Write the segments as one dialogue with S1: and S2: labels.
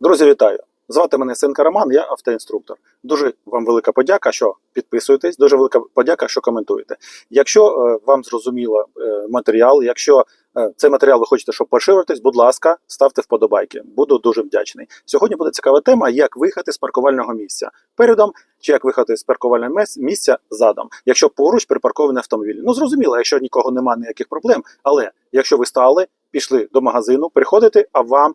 S1: Друзі, вітаю! Звати мене Сенка Роман, я автоінструктор. Дуже вам велика подяка, що підписуєтесь, дуже велика подяка, що коментуєте. Якщо е, вам зрозуміло е, матеріал, якщо е, цей матеріал ви хочете, щоб поширитись, будь ласка, ставте вподобайки. Буду дуже вдячний. Сьогодні буде цікава тема, як виїхати з паркувального місця передом, чи як виїхати з паркувального місця задом, якщо поруч припаркований автомобіль. Ну зрозуміло, якщо нікого немає ніяких проблем, але якщо ви стали, пішли до магазину, приходите, а вам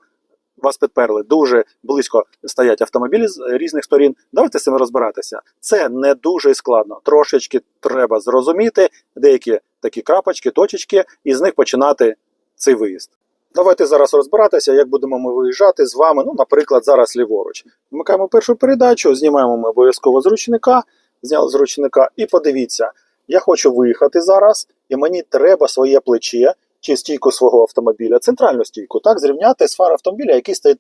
S1: вас підперли дуже близько стоять автомобілі з різних сторін. Давайте з цим розбиратися. Це не дуже складно. Трошечки треба зрозуміти деякі такі крапочки, точечки, і з них починати цей виїзд. Давайте зараз розбиратися, як будемо ми виїжджати з вами. Ну, наприклад, зараз ліворуч. Вмикаємо першу передачу, знімаємо ми обов'язково з ручника, зняли з ручника, і подивіться, я хочу виїхати зараз, і мені треба своє плече чи стійку свого автомобіля, центральну стійку, так, зрівняти з фар автомобіля, який стоїть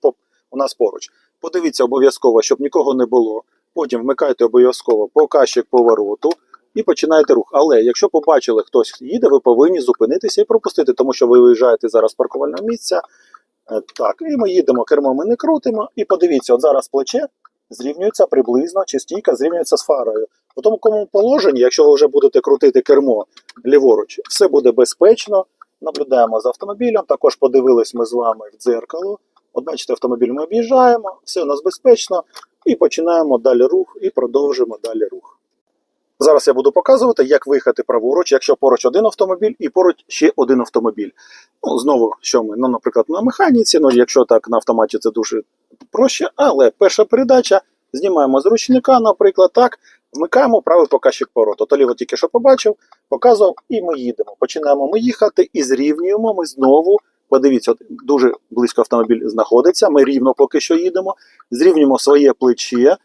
S1: у нас поруч. Подивіться обов'язково, щоб нікого не було. Потім вмикайте обов'язково показчик повороту і починаєте рух. Але якщо побачили, хтось їде, ви повинні зупинитися і пропустити, тому що ви виїжджаєте зараз з паркувального місця. Е, Так, і ми їдемо, кермо ми не крутимо. І подивіться, от зараз плече зрівнюється приблизно, чи стійка зрівнюється з фарою. У тому кому положенні, якщо ви вже будете крутити кермо ліворуч, все буде безпечно. Наблюдаємо за автомобілем. Також подивились ми з вами в дзеркало. От автомобіль ми об'їжджаємо, все у нас безпечно, і починаємо далі рух і продовжимо далі рух. Зараз я буду показувати, як виїхати праворуч, якщо поруч один автомобіль і поруч ще один автомобіль. Ну, знову, що ми, ну, наприклад, на механіці, ну, якщо так на автоматі це дуже проще, але перша передача, знімаємо з ручника, наприклад, так, вмикаємо правий показчик повороту. То ліво тільки що побачив, показував, і ми їдемо. Починаємо ми їхати і зрівнюємо ми знову. Подивіться, от дуже близько автомобіль знаходиться. Ми рівно поки що їдемо. Зрівнюємо своє плече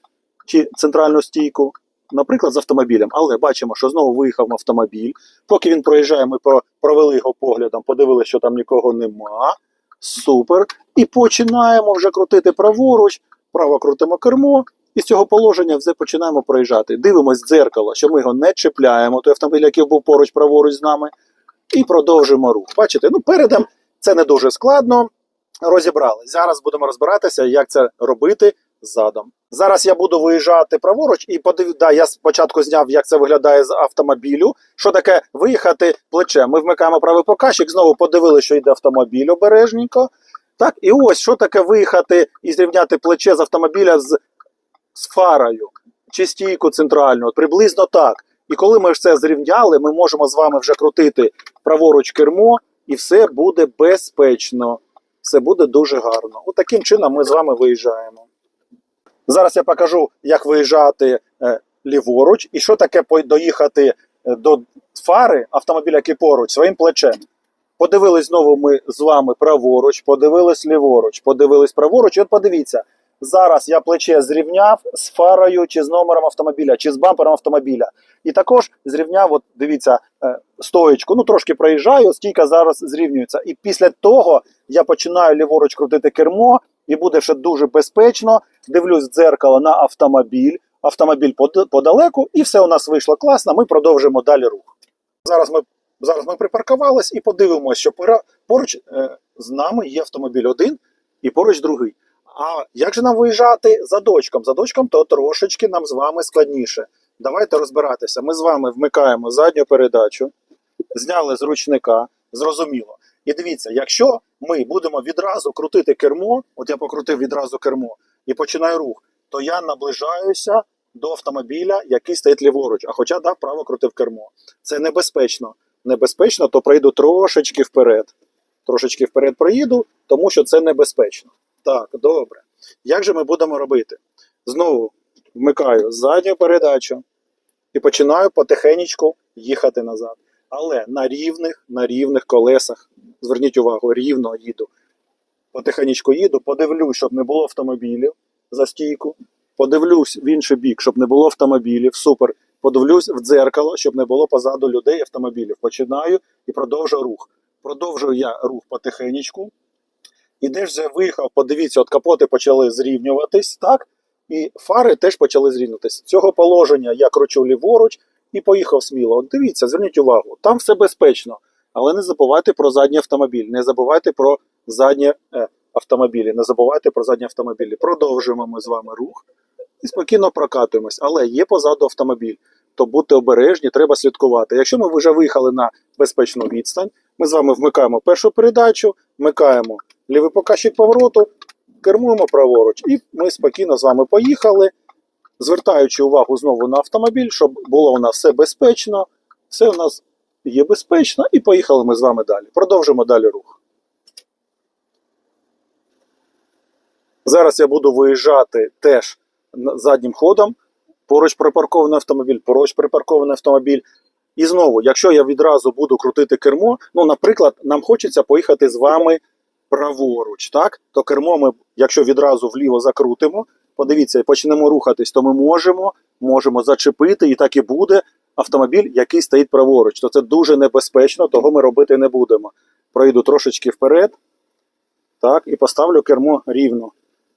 S1: чи центральну стійку, наприклад, з автомобілем. Але бачимо, що знову виїхав автомобіль. Поки він проїжджає, ми провели його поглядом, подивилися, що там нікого нема. Супер. І починаємо вже крутити праворуч, право крутимо кермо. І з цього положення вже починаємо проїжджати. Дивимось дзеркало, що ми його не чіпляємо, той автомобіль, який був поруч праворуч з нами, і продовжуємо рух. Бачите, ну передом це не дуже складно. Розібрались. Зараз будемо розбиратися, як це робити задом. Зараз я буду виїжджати праворуч і подив... да, я спочатку зняв, як це виглядає з автомобілю. Що таке виїхати плечем? Ми вмикаємо правий показчик, знову подивилися, що йде автомобіль обережненько. Так, і ось що таке виїхати і зрівняти плече з автомобіля з, з фарою чи стійку центральну. Приблизно так. І коли ми це зрівняли, ми можемо з вами вже крутити праворуч кермо, і все буде безпечно. Все буде дуже гарно. От таким чином ми з вами виїжджаємо. Зараз я покажу, як виїжджати е, ліворуч і що таке доїхати е, до фари автомобіля, який поруч своїм плечем. Подивились знову ми з вами праворуч, подивились ліворуч, подивились праворуч. І от подивіться, зараз я плече зрівняв з фарою чи з номером автомобіля, чи з бампером автомобіля. І також зрівняв, от дивіться, е, стоечку. Ну трошки проїжджаю, стійка зараз зрівнюється. І після того я починаю ліворуч крутити кермо, і буде ще дуже безпечно. Дивлюсь в дзеркало на автомобіль, автомобіль подалеку, і все у нас вийшло класно. Ми продовжимо далі рух. Зараз ми зараз ми припаркувались і подивимося, що пора- поруч е, з нами є автомобіль один і поруч другий. А як же нам виїжджати за дочком? За дочком то трошечки нам з вами складніше. Давайте розбиратися. Ми з вами вмикаємо задню передачу, зняли з ручника, зрозуміло. І дивіться, якщо ми будемо відразу крутити кермо, от я покрутив відразу кермо і починаю рух, то я наближаюся до автомобіля, який стоїть ліворуч, а хоча дав право крутив кермо. Це небезпечно. Небезпечно, то пройду трошечки вперед. Трошечки вперед проїду, тому що це небезпечно. Так, добре. Як же ми будемо робити? Знову вмикаю задню передачу і починаю потихеньку їхати назад. Але на рівних, на рівних колесах, зверніть увагу, рівно їду. Потихеньку їду, подивлюсь, щоб не було автомобілів за стійку. Подивлюсь в інший бік, щоб не було автомобілів. Супер. Подивлюсь в дзеркало, щоб не було позаду людей автомобілів. Починаю і продовжую рух. Продовжую я рух потихеньку. І де ж вже виїхав, подивіться, от капоти почали зрівнюватись, так? І фари теж почали зрівнюватись. З цього положення я кручу ліворуч і поїхав сміло. От дивіться, зверніть увагу, там все безпечно. Але не забувайте про задній автомобіль, не забувайте про заднє е, автомобілі. Не забувайте про задні автомобілі. Продовжуємо ми з вами рух і спокійно прокатуємось. Але є позаду автомобіль, то будьте обережні, треба слідкувати. Якщо ми вже виїхали на безпечну відстань, ми з вами вмикаємо першу передачу, вмикаємо лівий показчик повороту, кермуємо праворуч, і ми спокійно з вами поїхали, звертаючи увагу знову на автомобіль, щоб було у нас все безпечно, все у нас є безпечно, і поїхали ми з вами далі. Продовжимо далі рух. Зараз я буду виїжджати теж заднім ходом. Поруч припаркований автомобіль, поруч припаркований автомобіль. І знову, якщо я відразу буду крутити кермо, ну, наприклад, нам хочеться поїхати з вами праворуч, так? То кермо ми, якщо відразу вліво закрутимо, подивіться, почнемо рухатись, то ми можемо, можемо зачепити, і так і буде автомобіль, який стоїть праворуч. То це дуже небезпечно, того ми робити не будемо. Пройду трошечки вперед, так, і поставлю кермо рівно.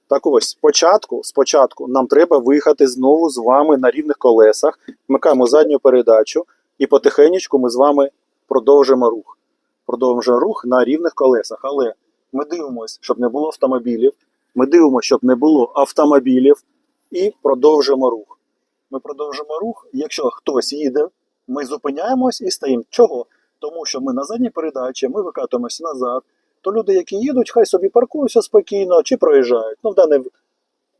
S1: Так ось, спочатку, спочатку нам треба виїхати знову з вами на рівних колесах, вмикаємо задню передачу, і потихеньку ми з вами продовжимо рух. Продовжуємо рух на рівних колесах. Але ми дивимося, щоб не було автомобілів. Ми дивимося, щоб не було автомобілів, і продовжимо рух. Ми продовжимо рух. Якщо хтось їде, ми зупиняємось і стоїмо. Чого? Тому що ми на задній передачі, ми викатуємося назад. То люди, які їдуть, хай собі паркуються спокійно чи проїжджають. Ну, в даному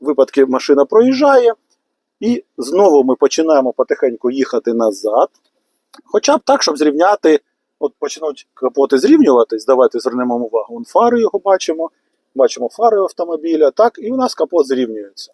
S1: випадку машина проїжджає, і знову ми починаємо потихеньку їхати назад. Хоча б так, щоб зрівняти, от почнуть капоти зрівнюватись, давайте звернемо увагу. Вон фари його бачимо, бачимо фари автомобіля, так, і у нас капот зрівнюється.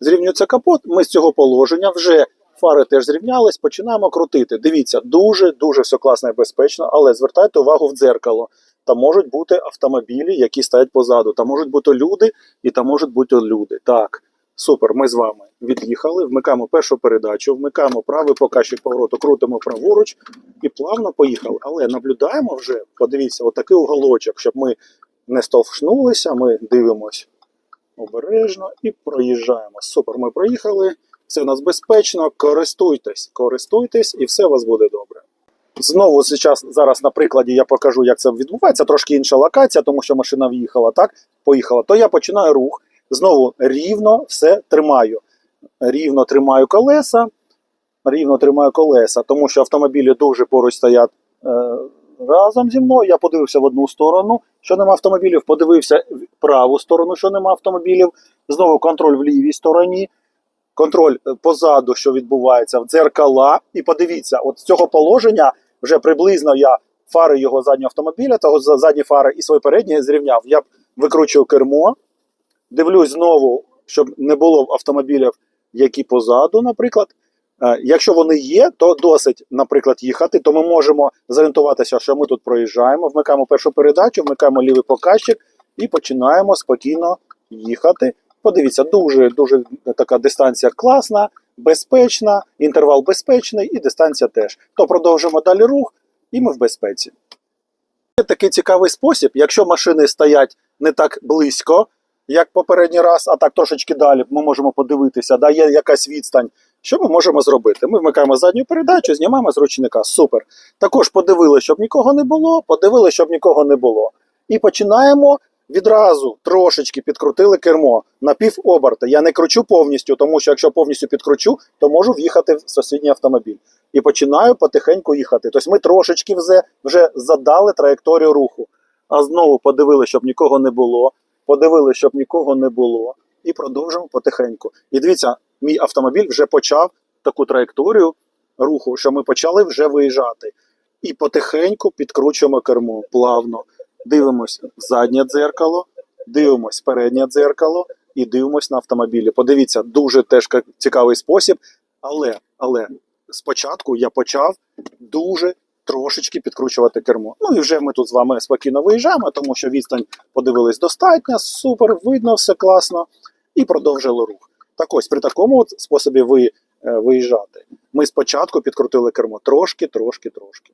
S1: Зрівнюється капот, ми з цього положення вже фари теж зрівнялись, починаємо крутити. Дивіться, дуже-дуже все класно і безпечно, але звертайте увагу в дзеркало. Там можуть бути автомобілі, які стоять позаду. Там можуть бути люди, і там можуть бути люди. Так, супер, ми з вами від'їхали, вмикаємо першу передачу, вмикаємо правий показчик повороту, крутимо праворуч і плавно поїхали. Але наблюдаємо вже, подивіться, отакий уголочок, щоб ми не стовшнулися, ми дивимось обережно і проїжджаємо. Супер, ми проїхали. Все у нас безпечно. Користуйтесь, користуйтесь, і все у вас буде добре. Знову зараз, зараз на прикладі я покажу, як це відбувається. Трошки інша локація, тому що машина в'їхала, так? Поїхала. То я починаю рух. Знову рівно все тримаю. Рівно тримаю колеса. Рівно тримаю колеса, тому що автомобілі дуже поруч стоять е, разом зі мною. Я подивився в одну сторону, що нема автомобілів, подивився в праву сторону, що нема автомобілів. Знову контроль в лівій стороні контроль е, позаду, що відбувається, в дзеркала. І подивіться, от з цього положення вже приблизно я фари його заднього автомобіля, того задні фари і свої передні зрівняв. Я викручую кермо, дивлюсь знову, щоб не було автомобілів, які позаду, наприклад. Е, Якщо вони є, то досить, наприклад, їхати, то ми можемо зорієнтуватися, що ми тут проїжджаємо, вмикаємо першу передачу, вмикаємо лівий показчик і починаємо спокійно їхати. Подивіться, дуже дуже така дистанція класна, безпечна, інтервал безпечний і дистанція теж. То продовжимо далі рух, і ми в безпеці. Є такий цікавий спосіб, якщо машини стоять не так близько, як попередній раз, а так трошечки далі, ми можемо подивитися, да, є якась відстань. Що ми можемо зробити? Ми вмикаємо задню передачу, знімаємо з ручника. Супер. Також подивили, щоб нікого не було, подивили, щоб нікого не було. І починаємо відразу трошечки підкрутили кермо на пів оберта. Я не кручу повністю, тому що якщо повністю підкручу, то можу в'їхати в сусідній автомобіль. І починаю потихеньку їхати. Тобто ми трошечки вже, вже задали траєкторію руху. А знову подивили, щоб нікого не було. Подивили, щоб нікого не було. І продовжуємо потихеньку. І дивіться, мій автомобіль вже почав таку траєкторію руху, що ми почали вже виїжджати. І потихеньку підкручуємо кермо плавно. Дивимось в заднє дзеркало, дивимось в переднє дзеркало і дивимось на автомобілі. Подивіться, дуже теж цікавий спосіб, але, але спочатку я почав дуже трошечки підкручувати кермо. Ну і вже ми тут з вами спокійно виїжджаємо, тому що відстань подивились достатньо, супер, видно, все класно, і продовжили рух. Так ось при такому способі ви е, виїжджати. Ми спочатку підкрутили кермо трошки, трошки, трошки.